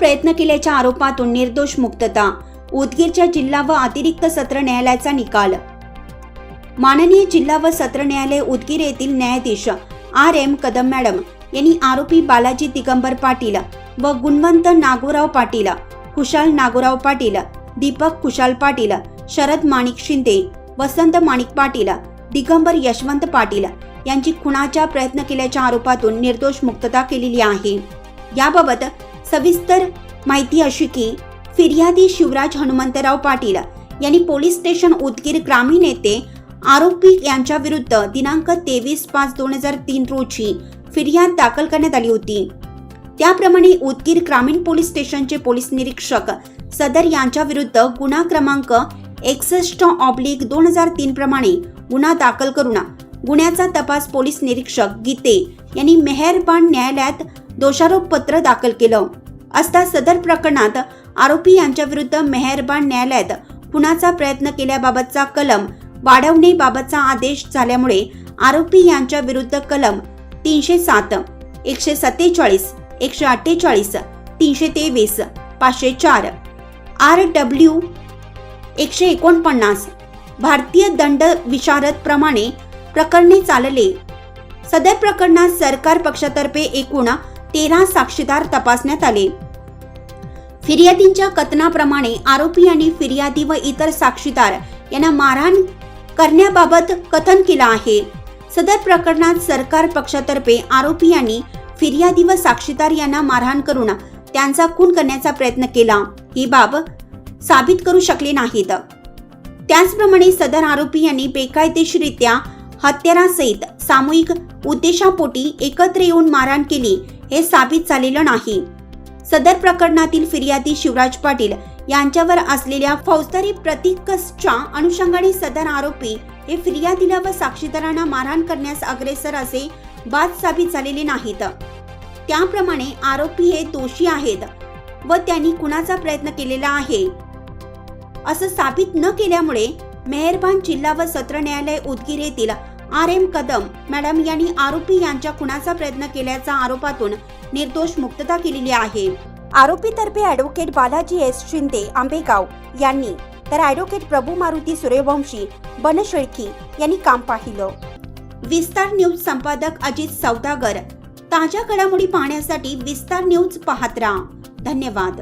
प्रयत्न केल्याच्या आरोपातून निर्दोष मुक्तता. उदगीरच्या जिल्हा व अतिरिक्त सत्र न्यायालयाचा निकाल. माननीय जिल्हा व सत्र न्यायालय उदगीर येथील न्यायाधीश आर एम कदम मॅडम यांनी आरोपी बालाजी दिगंबर पाटील व गुणवंत नागोराव पाटील कुशाल नागोराव पाटील दीपक कुशाल पाटील शरद माणिक शिंदे वसंत माणिक पाटील दिगंबर यशवंत पाटील यांची खुनाचा प्रयत्न केल्याच्या आरोपातून निर्दोष मुक्तता केलेली आहे. याबाबत सविस्तर माहिती अशी की फिर्यादी शिवराज हनुमंतराव पाटील यांनी पोलीस स्टेशन उदगीर ग्रामीण येथे आरोपी यांच्या विरुद्ध दिनांक तेवीस पाच दोन हजार तीन रोजी फिर्याद दाखल करण्यात आली होती. त्याप्रमाणे उदगीर ग्रामीण पोलीस स्टेशनचे पोलीस निरीक्षक सदर यांच्या विरुद्ध गुन्हा क्रमांक एकसष्ट ऑब्लिक दोन हजार तीन प्रमाणे गुन्हा दाखल करून गुन्ह्याचा तपास पोलीस निरीक्षक गीते यांनी मेहरबान न्यायालयात दोषारोपपत्र दाखल केलं. असता सदर प्रकरणात आरोपी यांच्याविरुद्ध मेहरबान न्यायालयात खुनाचा प्रयत्न केल्याबाबतचा कलम वाढवणेबाबतचा आदेश झाल्यामुळे आरोपी यांच्या विरुद्ध कलम तीनशे सात एकशे सत्तेचाळीस एकशे अठ्ठेचाळीस तीनशे तेवीस पाचशे चार आर डब्ल्यू एकशे एकोणपन्नास भारतीय दंड विशारद प्रमाणे प्रकरणे चालले. सदर प्रकरणात सरकार पक्षातर्फे एकूण तेरा साक्षीदार तपासण्यात आले. फिर्यादींच्या कथनाप्रमाणे आरोपी आणि फिर्यादी व इतर साक्षीदार यांना मारहाण करण्याबाबत कथन केलं आहे. सदर प्रकरणात सरकार पक्षातर्फे आरोपी यांनी फिर्यादी व साक्षीदार यांना मारहाण करून त्यांचा खून करण्याचा प्रयत्न केला. ही बाब साबित करू शकले नाहीत. त्याचप्रमाणे सदर आरोपी यांनी बेकायदेशीरित्या हत्यारासहित सामूहिक उद्देशापोटी एकत्र येऊन मारहाण केली. हे साबित झालेलं नाही. सदर प्रकरणातील फिर्यादी शिवराज पाटील यांच्यावर असलेल्या फौजदारी प्रतिकसच्या अनुषंगाने सदर आरोपी हे फिर्यादीला व साक्षीदारांना मारहाण करण्यास अग्रेसर असे बाद साबित झालेले नाहीत. त्याप्रमाणे आरोपी हे दोषी आहेत व त्यांनी कुणाचा प्रयत्न केलेला आहे? असं साबित न केल्यामुळे मेहरबान जिल्हा व सत्र न्यायालय उदगीर येथील आर एम कदम मॅडम यांनी आरोपी यांच्या खुनाचा प्रयत्न केल्याच्या आरोपातून निर्दोष मुक्तता केलेली आहे. आरोपीतर्फे ॲडव्होकेट बालाजी एस. शिंदे आंबेगाव यांनी. तर ॲडव्होकेट प्रभू मारुती सूर्यवंशी बनशेळकी यांनी काम पाहिलं. विस्तार न्यूज संपादक अजित सौदागर. ताज्या घडामोडी पाहण्यासाठी विस्तार न्यूज पाहत राहा. धन्यवाद.